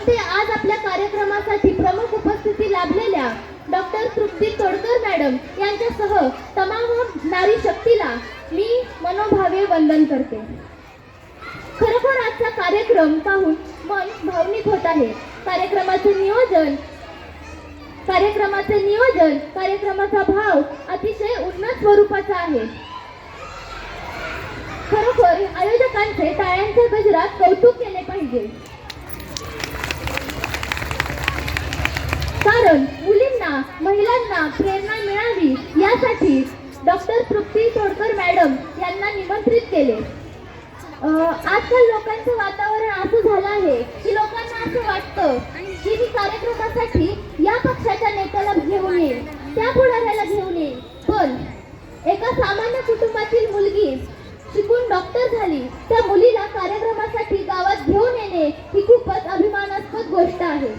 हस्ते आज आपल्या कार्यक्रमासाठी प्रमुख उपस्थिती लाभलेल्या डॉक्टर तृप्ती तोडकर मॅडम यांच्यासह तमाम नारी शक्तीला मी मनोभावे वंदन करते. खरोखर आजचा कार्यक्रम पाहून मन भावनिक होत आहे. कार्यक्रमाचे नियोजन कार्यक्रमाचे नियोजन कार्यक्रमाचा भाव अतिशय उन्नत स्वरूपाचा आहे. खरोखर आयोजकांचे टाळ्यांच्या गजरात कौतुक केले पाहिजे. कारण मुलींना महिलांना प्रेरणा मिळावी यासाठी डॉक्टर तृप्ती तोडकर मॅडम यांना निमंत्रित केले. आजकाल लोकांचं वातावरण असं झालं आहे की लोकांना असं वाटतं की मी कार्यक्रमासाठी या पक्षाच्या नेत्याला घेऊन येईल त्या पुढाऱ्याला घेऊन येईल पण एका सामान्य कुटुंबातील मुलगी शिकून डॉक्टर झाली त्या मुलीला कार्यक्रमासाठी गावात घेऊन येणे ही खूपच अभिमानास्पद गोष्ट आहे.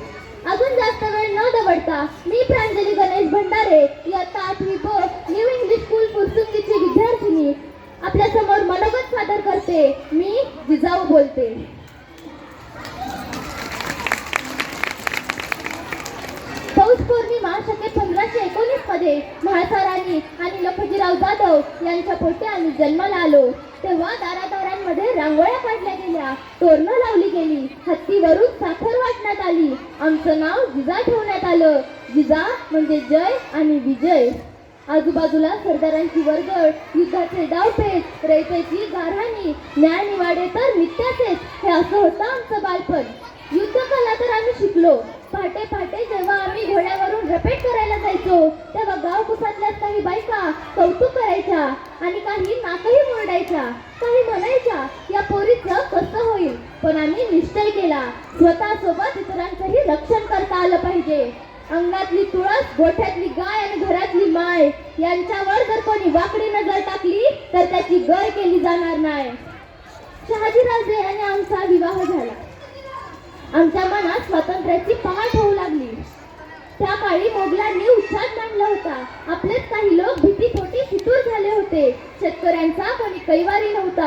अजून जास्त वेळ न दवडता मी प्रांजली गणेश भंडारे इयत्ता आठवी ब न्यू इंग्लिश स्कूल फुरसुंगीची विद्यार्थिनी. आपल्यासमोर मनोगत सादर करते. मी जिजाऊ बोलते. पौष पौर्णिमा शके पंधराशे एकोणीसमध्ये म्हाळसारांनी आणि लखोजीराव जाधव यांच्या पोटी आम्ही जन्माला आलो. तेव्हा मध्ये रांगोळ्या काढल्या गेल्या तोरणं लावली गेली हत्तीवरून साखर वाटण्यात आली. आमचं नाव जिजा ठेवण्यात आलं. जिजा म्हणजे जय आणि विजय. आजूबाजूला सरदारांची वर्गळ युद्धाचे डावपेच रयतेची गारहाणी न्याय निवाडे तर नित्याचेच हे असं होतं आमचं बालपण. युद्ध कला तर आम्ही शिकलो. पहाटे पहाटे जेव्हा आम्ही घोड्यावरून रपेट करायला जायचो तेव्हा गाव कुसातल्या काही बायका कौतुक करायच्या आणि काही नाकही मुरडायच्या काही म्हणायच्या या पोरीचं कसं होईल? पण आम्ही निश्चय केला स्वतः सोबत इतरांचंही रक्षण करता आलं पाहिजे. अंगणातली तुळस गोठ्यातली गाय आणि घरातली माय यांच्यावर जर कोणी वाकडी नजर टाकली तर त्याची गय केली जाणार नाही. शहाजीराजे आणि आमचा विवाह झाला. आमच्या मनात स्वातंत्र्याची पहाट होऊ लागली. त्या काळी मोगलांनी उच्छाद मांडला होता. आपल्या काही लोक भीतीपोटी फितूर झाले होते शेतकऱ्यांचा कोणी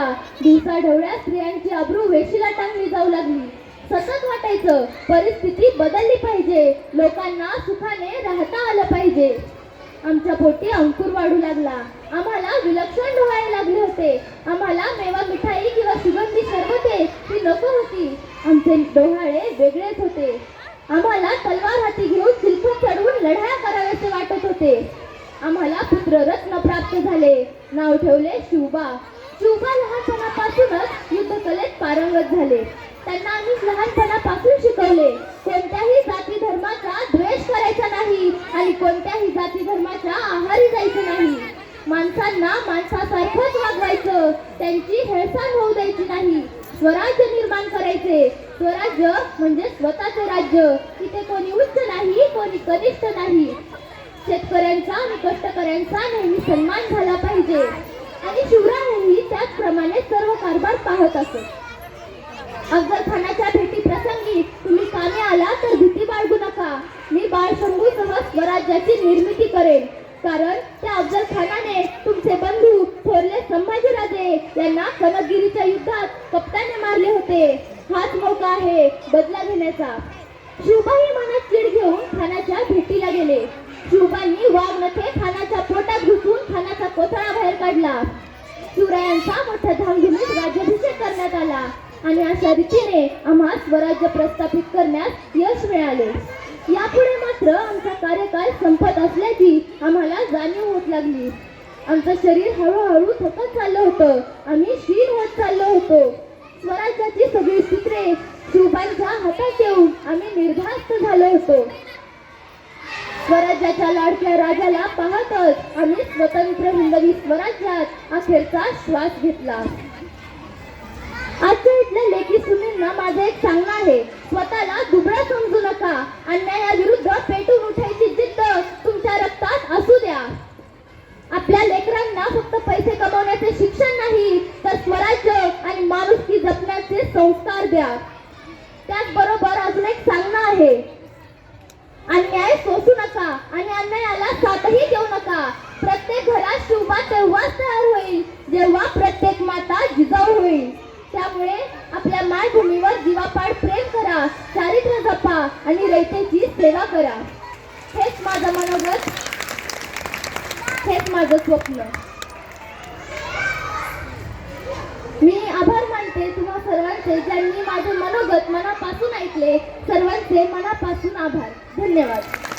कैवारी दिवसा ढवळ्या स्त्रियांची अब्रू वेशीला टांगली जाऊ लागली. सतत वाटायचं परिस्थिती बदलली पाहिजे. लोकांना सुखाने राहता आलं पाहिजे. आमच्या पोटी अंकुर वाढू लागला. आम्हाला विलक्षण डोहाळे लागले होते. आम्हाला मेवा मिठाई किंवा सुगंधी सरबते ही नको होती. आमचे डोहाळे वेगळेच होते. आम्हाला तलवार हाती घेऊन चिलखून चढवून लढाया कराव्याचे वाटत होते. आम्हाला पुत्ररत्न प्राप्त झाले. नाव ठेवले शिवबा शिवबा लहानपणापासूनच युद्धकलेत पारंगत झाले. त्यांना आम्ही लहानपणापासून शिकवले. कोणत्याही जाती धर्माचा द्वेष करायचा नाही आणि कोणत्याही जाती धर्माच्या आहारी जायचं नाही. माणसांना माणसासारखंच वागवायचं. त्यांची हेळसाण होऊ द्यायची नाही. स्वराज्य निर्माण करायचे. स्वराज्य म्हणजे स्वतःचे राज्य. तिथे कोणी उच्च नाही कोणी कनिष्ठ नाही. शेतकऱ्यांचा आणि कष्टकऱ्यांचा नेहमी सन्मान झाला पाहिजे. आणि शिवरायांनी त्याचप्रमाणे सर्व कारभार पाहत असत अफजल खानाच्या भेटी प्रसंगी तुम्ही कामी आला तर भीती बाळगू नका. मी बाळशंभूसह स्वराज्याची निर्मिती करेन. कारण त्या अफजल खानाने तुमचे बंधू थोरले संभाजीराजे यांना कनकगिरीच्या युद्धात कप्ताने मारले होते. हाच मौका आहे बदला घेण्याचा. शिवबाही मनात चिड घेऊन खानाच्या भेटीला गेले. आणि अशा रीतीने आम्हा स्वराज्य प्रस्थापित करण्यास यश मिळाले. यापुढे मात्र आमचा कार्यकाळ संपत असल्याची आम्हाला जाणीव होत लागली. आमचं शरीर हळूहळू थकत चाललं होतं. आम्ही शीर होत चाललो होतो. स्वराज्याची सगळी सूत्रे शिवबांच्या हातात येऊन आम्ही निर्धास्त झालो होतो. स्वराज्याच्या लाडक्या राजाला पाहतच आम्ही स्वतंत्र हिंदवी स्वराज्यात अखेरचा श्वास घेतला. आजच्या इथल्या लेखी सुनींना माझं एक सांगणं आहे. स्वतःला दुबळा समजू नका. अन्यायाविरुद्ध पेटून उठायची जिद्द तुमच्या रक्तात असू द्या. आपल्या लेकरांना फक्त पैसे कमवण्याचे शिक्षण नाही तर स्वराज्य आणि माणुसकी जपण्याचे संस्कार द्या. त्याचबरोबर अजून एक सांगणं आहे. अन्याय सोसू नका आणि आणि रयतेची सेवा करा. हेच माझं मनोगत. हेच माझं स्वप्न. मी आभार मानते तुम्हा सर्वांचे ज्यांनी माझे मनोगत मनापासून ऐकले. सर्वांचे मनापासून आभार. धन्यवाद.